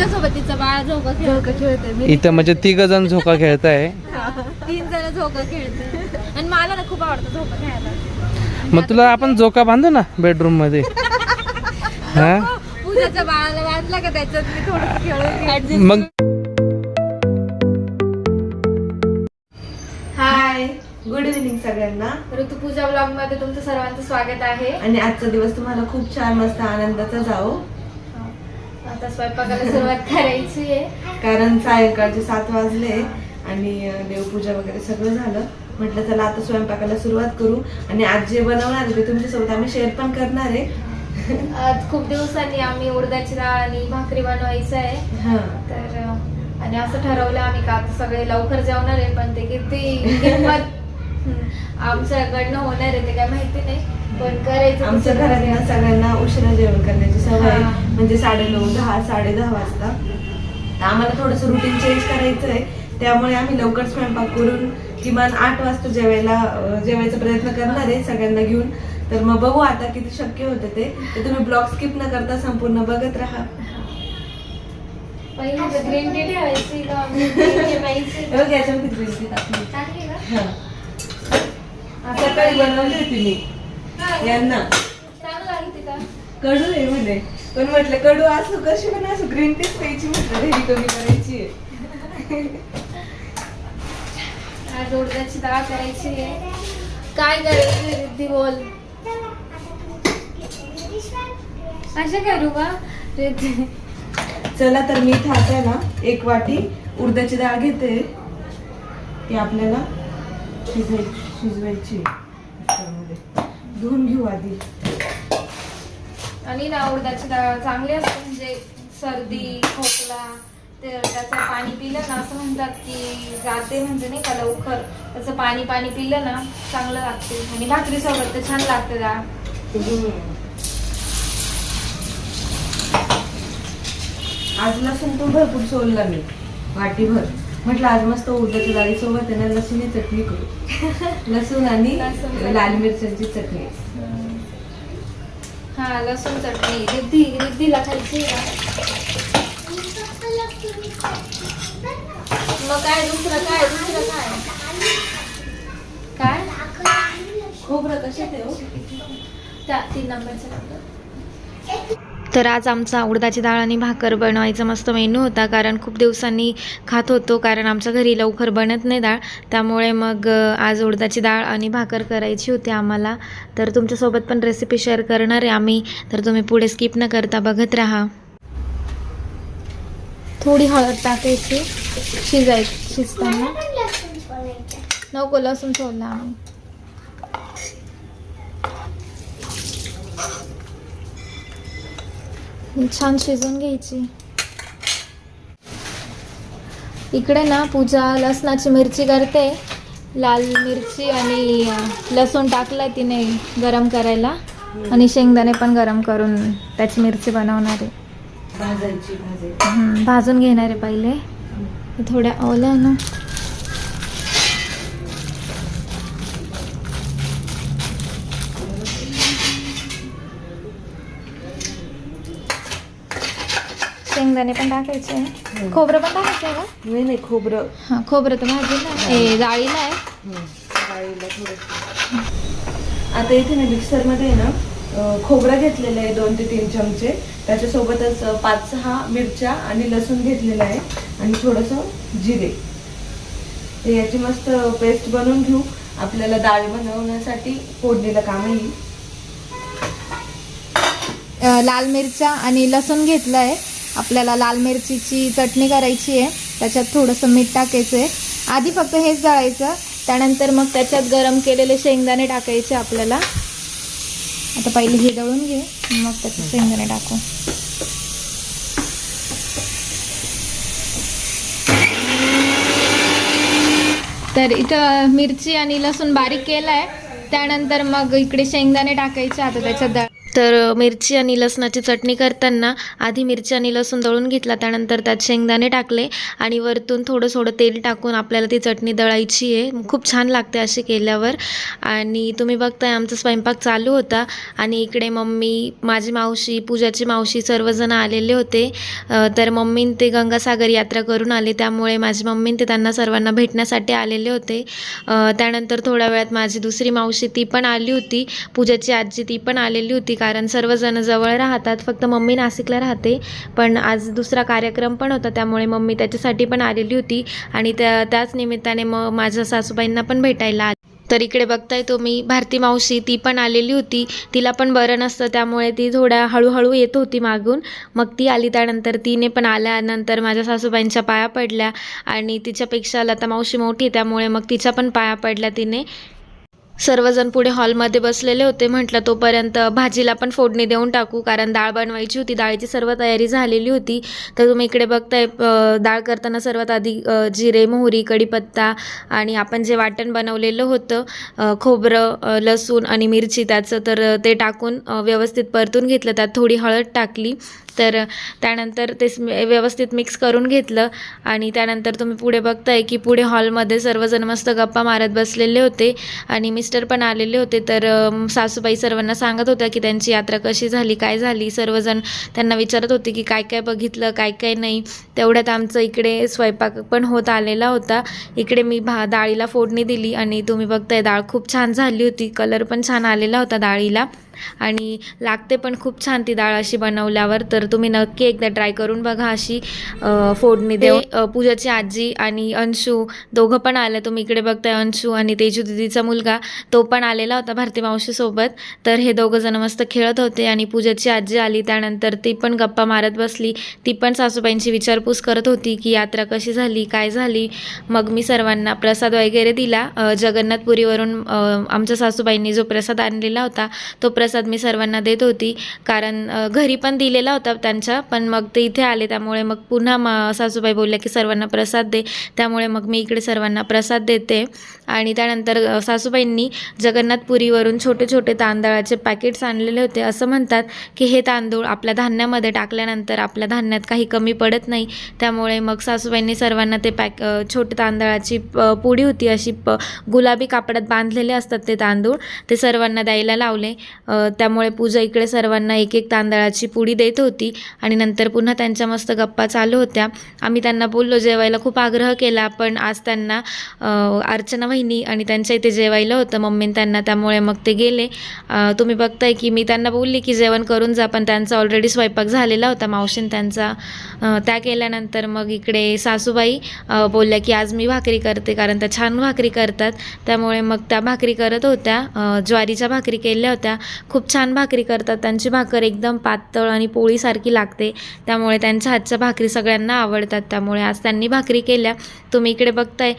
तुझ्यासोबत तिचं बाळ झोका खेळत खेळते मी इथं म्हणजे तिघ जण झोका खेळताय. तीन जण झोका खेळते आणि मला ना खूप आवडतं झोका खेळायला. मग तुला आपण झोका बांधू ना बेडरूममध्ये? हा? पूजाच्या बाळाला बांधला का त्याच्यात? मी थोडस खेळून मग हाय गुड इव्हिनिंग सगळ्यांना. ऋतुपूजा ब्लॉगमध्ये तुमचं सर्वांचं स्वागत आहे. आणि आजचा दिवस तुम्हाला खूप छान मस्त आनंदाचा जाओ आता स्वयंपाकाला सुरुवात करायची आहे. कारण सायंकाळचे सात वाजले आणि देवपूजा वगैरे सगळं झालं. म्हटलं चला आता स्वयंपाकाला सुरुवात करू. आणि आज जे बनवणार आहे ते तुमच्यासोबत आम्ही शेअर पण करणार आहे. आज खूप दिवसांनी आम्ही उडदाची डाळ आणि भाकरी बनवायचं आहे. हा. तर आणि असं ठरवलं आम्ही का आता सगळे लवकर जेवणार आहे पण ते किती किंमत आमच्याकडनं होणार आहे ते काय माहिती नाही. पण करायचं आमच्या घरात ना सगळ्यांना उशिरा जेवण करण्याची सवय आहे. हा. म्हणजे साडे नऊ दहा साडे दहा वाजता तर आम्हाला थोडंसं रुटीन चेंज करायचं आहे त्यामुळे आम्ही लवकर स्वयंपाक करून किमान आठ वाजता जेवायला अं, जेवायचा प्रयत्न करणार आहे सगळ्यांना घेऊन तर मग बघू आता किती शक्य होतं ते तर तुम्ही ब्लॉग स्किप न करता संपूर्ण बघत राहा पहिले ग्रीन टी ठेवायची का green tea प्यायची हे बघ याच्यामध्ये green tea टाकली. का? हा. सकाळी बनवली होती मी यांना. कडू आहे म्हणे. पण म्हटलं कडू असो कशी पण असो ग्रीन टीच प्यायची म्हटलं रेडी कमी करायची आहे. आज उडदाची डाळ करायची आहे. काय करायची रिद्धी बोल. अशा करू का? रिद्धी. चला तर मी इथे आता ना एक वाटी उडदाची डाळ घेते. ती आपल्याला शिजवाय शिजवायची कुकरमध्ये. धुवून घेऊ आधी. आणि ना उडदाची डाळ चांगली असते म्हणजे सर्दी खोकला त्याचं पाणी पिलं ना असं म्हणतात की जाते म्हणजे नाही का लवकर. त्याचं पाणी पाणी पिलं ना चांगलं लागते. आणि भाकरी सोबत तर छान लागते डाळ. आज लसूण तो भरपूर सोलला मी वाटीभर. म्हटलं आज मस्त उडदाच्या डाळीसोबत आहे ना लसूणी चटणी करू. लसूण आणि. लाल मिरच्यांची चटणी. हा लसूण चटणी. रिद्धी रिद्धीला खायची मग काय दुसरं काय दुसरं काय? काय? खोबरं कशात आहे हो? त्या तीन नंबरचा तर आज आमचा उडदाची डाळ आणि भाकर बनवायचा मस्त मेनू होता कारण खूप दिवसांनी खात होतो कारण आमच्या घरी लवकर बनत नाही डाळ. त्यामुळे मग आज उडदाची डाळ आणि भाकर करायची होती आम्हाला. तर तुमच्यासोबत पण रेसिपी शेअर करणार आहे आम्ही. तर तुम्ही पुढे स्किप न करता बघत राहा. थोडी हळद टाकायची शिजाय शिजताना. नको लसूण सोडला आम्ही. छान शिजून घ्यायची. इकडे ना पूजा लसणाची मिरची करते. लाल मिरची आणि लसूण टाकलाय तिने गरम करायला. आणि शेंगदाणे पण गरम करून त्याची मिरची बनवणार. आहे भाजून घेणार आहे पहिले. थोड्या ओल्या ना. शेंगदाणे पण टाकायचे. खोबरं पण टाकायचं आहे का नाही नाही खोबरं. हां खोबरं तर भाजीला ए डाळीला आहे. डाळीला थोडंसं. आता इथे ना मिक्सरमध्ये ना खोबरं घेतलेलं आहे दोन ते तीन चमचे. त्याच्यासोबतच पाच सहा मिरच्या आणि लसूण घेतलेलं आहे. आणि थोडंसं जिरे. तर याची मस्त पेस्ट बनवून घेऊ. आपल्याला डाळ बनवण्यासाठी फोडणीला काम येईल. लाल मिरच्या आणि लसूण घेतलं आहे आपल्याला लाल मिरचीची चटणी करायची आहे. त्याच्यात थोडंसं मीठ टाकायचं आहे. आधी फक्त हेच दळायचं. त्यानंतर मग त्याच्यात गरम केलेले शेंगदाणे टाकायचे आपल्याला. आता पहिले हे दळून घे. मग त्याच्यात शेंगदाणे टाकू. तर इथं मिरची आणि लसूण बारीक केलं आहे त्यानंतर मग इकडे शेंगदाणे टाकायचे. आता त्याच्यात दळ तर मिरची आणि लसणाची चटणी करताना आधी मिरची आणि लसूण दळून घेतला त्यानंतर त्यात शेंगदाणे टाकले आणि वरतून थोडं थोडं तेल टाकून आपल्याला ती चटणी दळायची आहे. खूप छान लागते अशी केल्यावर. आणि तुम्ही बघताय आमचा स्वयंपाक चालू होता आणि इकडे मम्मी माझी मावशी पूजाची मावशी सर्वजण आलेले होते. तर मम्मीन ते गंगासागर यात्रा करून आले त्यामुळे माझी मम्मीन ते त्यांना सर्वांना भेटण्यासाठी आलेले होते. त्यानंतर थोड्या वेळात माझी दुसरी मावशी ती पण आली होती. पूजाची आजी ती पण आलेली होती. कारण सर्वजण जवळ राहतात फक्त मम्मी नाशिकला राहते. पण आज दुसरा कार्यक्रम पण होता त्यामुळे मम्मी त्याच्यासाठी पण आलेली होती. आणि त्या त्याच निमित्ताने मग माझ्या सासूबाईंना पण भेटायला आली. तर इकडे बघताय तुम्ही भारती मावशी ती पण आलेली होती. तिला पण बरं नसतं त्यामुळे ती थोड्या हळूहळू येत होती मागून. मग ती आली त्यानंतर तिने पण आल्यानंतर माझ्या सासूबाईंच्या पाया पडल्या. आणि तिच्यापेक्षा लता मावशी मोठी आहे, त्यामुळे मग तिच्या पण पाया पडल्या तिने. सर्वजण पुढे हॉलमध्ये बसलेले होते. म्हटलं तोपर्यंत भाजीला पण फोडणी देऊन टाकू कारण डाळ बनवायची होती. डाळीची सर्व तयारी झालेली होती. तर तुम्ही इकडे बघताय डाळ करताना सर्वात आधी जिरे मोहरी कढीपत्ता आणि आपण जे वाटण बनवलेलं होतं खोबरं लसूण आणि मिरची त्याचं तर ते टाकून व्यवस्थित परतून घेतलं. त्यात थोडी हळद टाकली. तर त्यानंतर ते व्यवस्थित मिक्स करून घेतलं. आणि त्यानंतर तुम्ही पुढे बघताय की पुढे हॉलमध्ये सर्वजण मस्त गप्पा मारत बसलेले होते. आणि मिस्टर पण आलेले होते. तर सासूबाई सर्वांना सांगत होत्या की त्यांची यात्रा कशी झाली काय झाली. सर्वजण त्यांना विचारत होते की काय काय बघितलं काय काय नाही. तेवढ्यात आमचं इकडे स्वयंपाक पण होत आलेला होता. इकडे मी भा डाळीला फोडणी दिली. आणि तुम्ही बघताय डाळ खूप छान झाली होती. कलर पण छान आलेला होता डाळीला. आणि लागते पण खूप छान ती डाळ अशी बनवल्यावर. तर तुम्ही नक्की एकदा ट्राय करून बघा अशी फोडणी दे पूजाची आजी आणि अंशू दोघं पण आले तुम्ही इकडे बघताय अंशू आणि तेजू दिदीचा मुलगा. तो पण आलेला होता भारती मावशीसोबत तर हे दोघं जण मस्त खेळत होते आणि पूजाची आजी आली. त्यानंतर ती पण गप्पा मारत बसली. ती पण सासूबाईंची विचारपूस करत होती की यात्रा कशी झाली काय झाली? मग मी सर्वांना प्रसाद वगैरे दिला. जगन्नाथपुरीवरून आमच्या सासूबाईंनी जो प्रसाद आणलेला होता तो प्रसाद मी सर्वांना देत होती. कारण घरी पण दिलेला होता त्यांच्या पण मग ते इथे आले त्यामुळे मग पुन्हा मा सासूबाई बोलल्या की सर्वांना प्रसाद दे. त्यामुळे मग मी इकडे सर्वांना प्रसाद देते. आणि त्यानंतर सासूबाईंनी जगन्नाथपुरीवरून छोटे छोटे तांदळाचे पॅकेट्स आणलेले होते. असं म्हणतात की हे तांदूळ आपल्या धान्यामध्ये टाकल्यानंतर आपल्या धान्यात काही कमी पडत नाही. त्यामुळे मग सासूबाईंनी सर्वांना ते पॅक छोटे तांदळाची पुडी होती अशी प गुलाबी कापडात बांधलेले असतात ते तांदूळ. ते सर्वांना द्यायला लावले. त्यामुळे पूजा इकडे सर्वांना एक एक तांदळाची पुडी देत होती. आणि नंतर पुन्हा त्यांच्या मस्त गप्पा चालू होत्या. आम्ही त्यांना बोललो जेवायला खूप आग्रह केला पण आज त्यांना अर्चना वहिनी आणि त्यांच्या इथे जेवायला होतं. मम्मीन त्यांना त्यामुळे मग ते गेले. तुम्ही बघताय की मी त्यांना बोलली की जेवण करून जा पण त्यांचा ऑलरेडी स्वयंपाक झालेला होता. मावशीन त्यांचा त्या केल्यानंतर मग इकडे सासूबाई बोलल्या की आज मी भाकरी करते कारण त्या छान भाकरी करतात. त्यामुळे मग त्या भाकरी करत होत्या. ज्वारीच्या भाकरी केल्या होत्या. खूप छान भाकरी करतात. त्यांची भाकर एकदम पातळ आणि पोळीसारखी लागते. त्यामुळे त्यांच्या हातच्या भाकरी सगळ्यांना आवडतात. त्यामुळे आज त्यांनी भाकरी केल्या. तुम्ही इकडे बघताय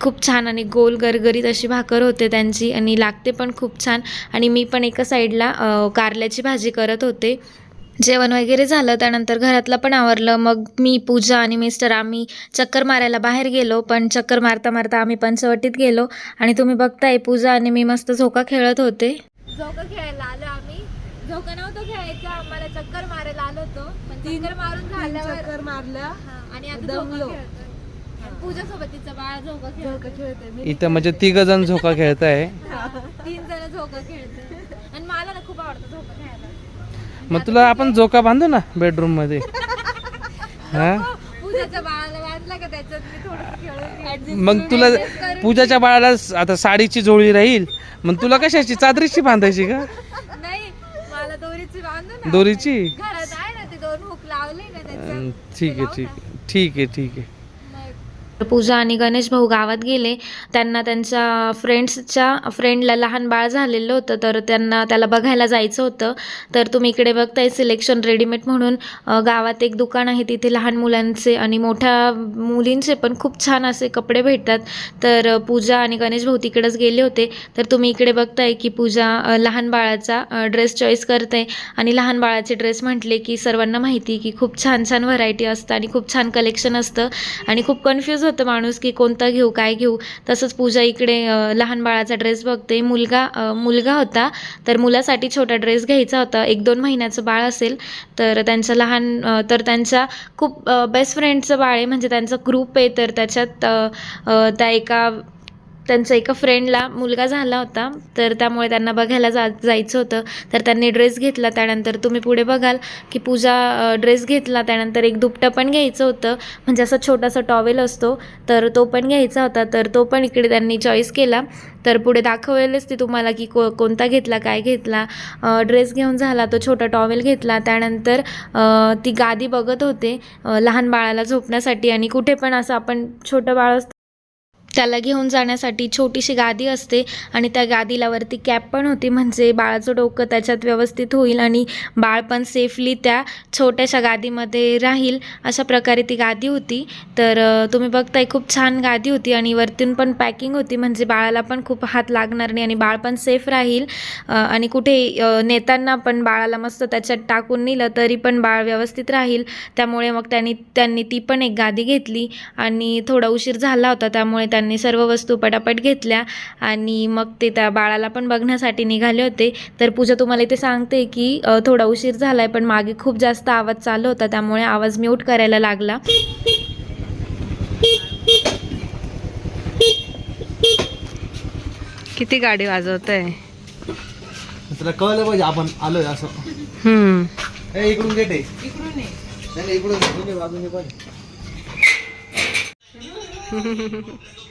खूप छान आणि गोल गरगरीत अशी भाकर होते त्यांची आणि लागते पण खूप छान. आणि मी पण एका साईडला कारल्याची भाजी करत होते. जेवण वगैरे झालं त्यानंतर घरातलं पण आवरलं. मग मी पूजा आणि मिस्टर आम्ही चक्कर मारायला बाहेर गेलो. पण चक्कर मारता मारता आम्ही पंचवटीत गेलो. आणि तुम्ही बघताय पूजा आणि मी मस्त झोका खेळत होते. झोका खेळायला आलो झोका नव्हतं खेळायचं. आम्हाला चक्कर मारायला आलो होतो. पण चक्कर मारून झाल्यावर चक्कर मारल्या हा, आणि आता दमलो. पूजासोबत तिचं बाळ झोका झोका खेळतोय. खेळते मी. इथं म्हणजे तिघ जण झोका खेळताय तीन जण झोका खेळतोय. आणि मला ना खूप आवडतं झोका खेळायला. मग तुला आपण झोका बांधू ना बेडरूममध्ये? हा? पूजाच्या बाळाला बांधला का त्याच्यात मी थोडं खेळून मग तुला पूजाच्या बाळाला स- आता साडीची जोळी राहील. मग तुला कशाची? चादरीची बांधायची का नाही मला दोरीची बांधू ना दोरीची घरात आहे ना ते दोन हुक लावले ना त्याच्यात अं, ठीक आहे ठीक आहे. ठीक आहे ठीक आहे. पूजा आणि गणेश भाऊ गावात गेले. त्यांना त्यांच्या फ्रेंड्सच्या फ्रेंडला लहान बाळ झालेलं होतं तर त्यांना त्याला बघायला जायचं होतं. तर तुम्ही इकडे बघताय सिलेक्शन रेडीमेड म्हणून. गावात एक दुकान आहे तिथे लहान मुलांचे आणि मोठ्या मुलींचे पण खूप छान असे कपडे भेटतात. तर पूजा आणि गणेश भाऊ तिकडेच गेले होते. तर तुम्ही इकडे बघताय की पूजा लहान बाळाचा ड्रेस चॉईस करते. आणि लहान बाळाचे ड्रेस म्हटले की सर्वांना माहिती की खूप छान छान व्हरायटी असतं आणि खूप छान कलेक्शन असतं आणि खूप कन्फ्यूज होतं माणूस की कोणता घेऊ काय घेऊ. तसंच पूजा इकडे लहान बाळाचा ड्रेस बघते. मुलगा मुलगा होता तर मुलासाठी छोटा ड्रेस घ्यायचा होता. एक दोन महिन्याचं बाळ असेल तर त्यांचं लहान तर त्यांच्या खूप बेस्ट फ्रेंडचं बाळ आहे. म्हणजे त्यांचा ग्रुप आहे तर त्याच्यात त्या एका त्यांचं एका फ्रेंडला मुलगा झाला होता तर त्यामुळे त्यांना बघायला जा जायचं होतं. तर त्यांनी ड्रेस घेतला त्यानंतर तुम्ही पुढे बघाल की पूजा ड्रेस घेतला त्यानंतर एक दुपटं पण घ्यायचं होतं. म्हणजे असा छोटासा टॉवेल असतो तर तो पण घ्यायचा होता तर तो पण इकडे त्यांनी चॉईस केला. तर पुढे दाखवेलच ती तुम्हाला की को कोणता घेतला काय घेतला. ड्रेस घेऊन झाला तो छोटा टॉवेल घेतला. त्यानंतर ती गादी बघत होते लहान बाळाला झोपण्यासाठी. आणि कुठे पण असं आपण छोटं बाळ त्याला घेऊन जाण्यासाठी छोटीशी गादी असते आणि त्या गादीला वरती कॅप पण होती. म्हणजे बाळाचं डोकं त्याच्यात व्यवस्थित होईल आणि बाळ पण सेफली त्या छोट्याशा गादीमध्ये राहील. अशा प्रकारे ती गादी होती. तर तुम्ही बघताय खूप छान गादी होती आणि वरतून पण पॅकिंग होती. म्हणजे बाळाला पण खूप हात लागणार नाही आणि बाळ पण सेफ राहील. आणि कुठे नेताना पण बाळाला मस्त त्याच्यात टाकून नेलं तरी पण बाळ व्यवस्थित राहील. त्यामुळे मग त्यांनी त्यांनी ती पण एक गादी घेतली आणि थोडा उशीर झाला होता. त्यामुळे त्या त्यांनी सर्व वस्तू पटापट घेतल्या आणि मग ते त्या बाळाला पण बघण्यासाठी निघाले होते. तर पूजा तुम्हाला इथे सांगते की थोडा उशीर झाला आहे पण मागे खूप जास्त आवाज चालू होता त्यामुळे आवाज म्यूट करायला लागला. किती गाडी वाजवत आहे तुला कळलं पाहिजे आपण आलोय असं. हम्म. ए, इकडून गेट आहे. नाही नाही, इकडून इकडून ये, बाजूने पण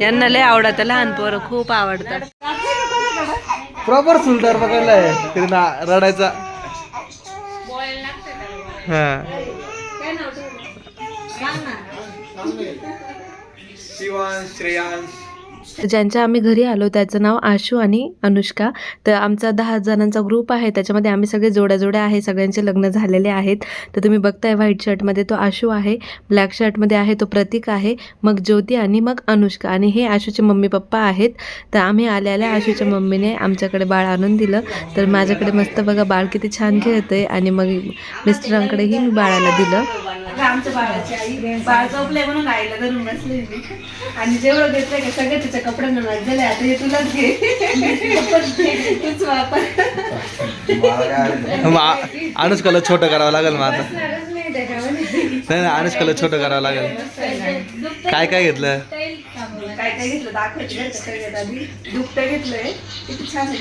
यांना लय आवडत लहान पोरं खूप आवडतात. प्रॉपर सुलटार पकडलाय तरी ना रडायचा. हा. शिवांश श्रेयांश. ज्यांच्या आम्ही घरी आलो त्याचं नाव आशू आणि अनुष्का. तर आमचा दहा जणांचा ग्रुप आहे त्याच्यामध्ये आम्ही सगळे जोड्या जोड्या आहे सगळ्यांचे लग्न झालेले आहेत. तर तुम्ही बघताय व्हाईट शर्टमध्ये तो आशू आहे ब्लॅक शर्टमध्ये आहे तो प्रतीक आहे मग ज्योती आणि मग अनुष्का. आणि हे आशूचे मम्मी पप्पा आहेत. तर आम्ही आल्याला आशूच्या मम्मीने आमच्याकडे बाळ आणून दिलं. तर माझ्याकडे मस्त बघा बाळ किती छान खेळतंय. आणि मग मिस्टरांकडेही मी बाळाला दिलं. आमच्या बाळाची आई बाळ झोपलंय म्हणून आईला धरून बसले आणि जेवढं घेतलंय का सगळे त्याच्या कपड्यांना झाले आता हे तुलाच घे. तूच वापर. आ- अनुष्काला छोटं करावं लागेल मग आता. नाही त्याच्यामध्ये. नाही नाही अनुष्काला छोटं करावं लागेल. काय काय घेतलं? काय काय घेतलं? दाखवायचं बरं का सगळ्यात आधी दुपटं घेतलंय. किती छान आहे.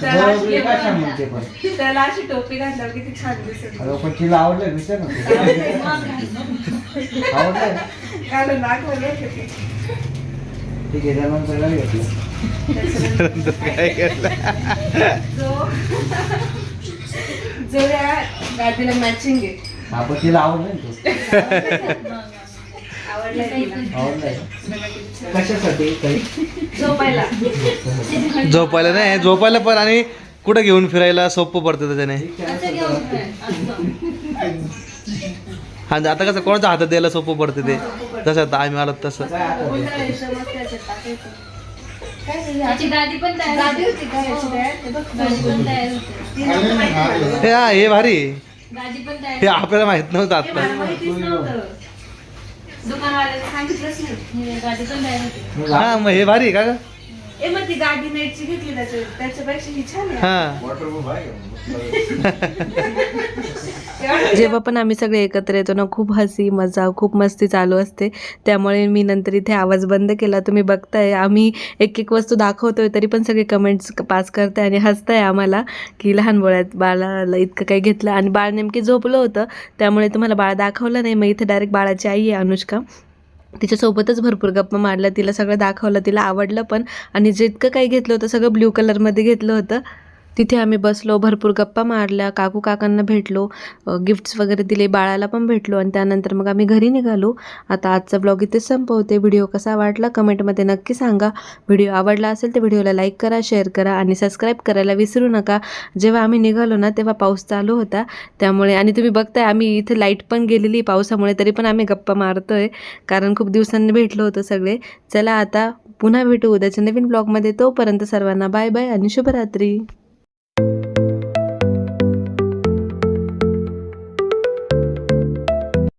त्याला अशी- त्याला अशी टोपी घातल्यावर किती छान दिसत पण तिला आवडलं विचार आवडलं घालून दाखवलं ते. काय घेतलं. काय घेतलं? जो जो या गादीला मॅचिंग आहे. आपण तिला आवडलं तो. आवडलाय तिला. आवडलंय. कशासाठी? झोपायला. झोपायला नाही झोपायला पण आणि कुठं घेऊन फिरायला सोपं पडतं त्याच्याने. हा आता कसं कोणाच्या हातात द्यायला सोपं पडतं ते? जसं आता आम्ही आलो तसं. त्याच्यात टाकायचं. पण तयार होती. का? हे. पण तयार होते. हे. हा हे भारी. गादी पण तयार हे आपल्याला माहीत नव्हतं आता. सांगितलंच नाही. हे गादी पण तयार होते. हा मग हे भारी आहे का ग? ए मग ती गादी नेटची घेतली त्याच्या त्याच्यापेक्षा ही छान आहे. हा. जेव्हा पण आम्ही सगळे एकत्र येतो ना खूप हसी मजा खूप मस्ती चालू असते. त्यामुळे मी नंतर इथे आवाज बंद केला. तुम्ही बघताय आम्ही एक एक वस्तू दाखवतोय तरी पण सगळे कमेंट्स पास करताय आणि हसताय आम्हाला की लहान बोळ्यात बाळाला इतकं काही घेतलं. आणि बाळ नेमकी झोपलं होतं त्यामुळे तुम्हाला बाळ दाखवलं नाही. मग इथे डायरेक्ट बाळाची आई आहे अनुष्का. तिच्यासोबतच भरपूर गप्पा मारल्या तिला सगळं दाखवलं तिला आवडलं पण. आणि जितकं काही घेतलं होतं सगळं ब्ल्यू कलरमध्ये घेतलं होतं. तिथे आम्ही बसलो भरपूर गप्पा मारल्या काकू काकांना भेटलो गिफ्ट्स वगैरे दिले बाळाला पण भेटलो आणि त्यानंतर मग आम्ही घरी निघालो. आता आजचा ब्लॉग इथे संपवते. व्हिडिओ कसा वाटला कमेंटमध्ये नक्की सांगा. व्हिडिओ आवडला असेल तर व्हिडिओला लाईक करा शेअर करा आणि सबस्क्राईब करायला विसरू नका. जेव्हा आम्ही निघालो ना तेव्हा पाऊस चालू होता. त्यामुळे आणि तुम्ही बघताय आम्ही इथे लाइट पण गेलेली पावसामुळे तरी पण आम्ही गप्पा मारतोय. कारण खूप दिवसांनी भेटलो होतो सगळे. चला आता पुन्हा भेटू उद्याच्या नवीन ब्लॉगमध्ये तोपर्यंत सर्वांना बाय बाय आणि शुभरात्री.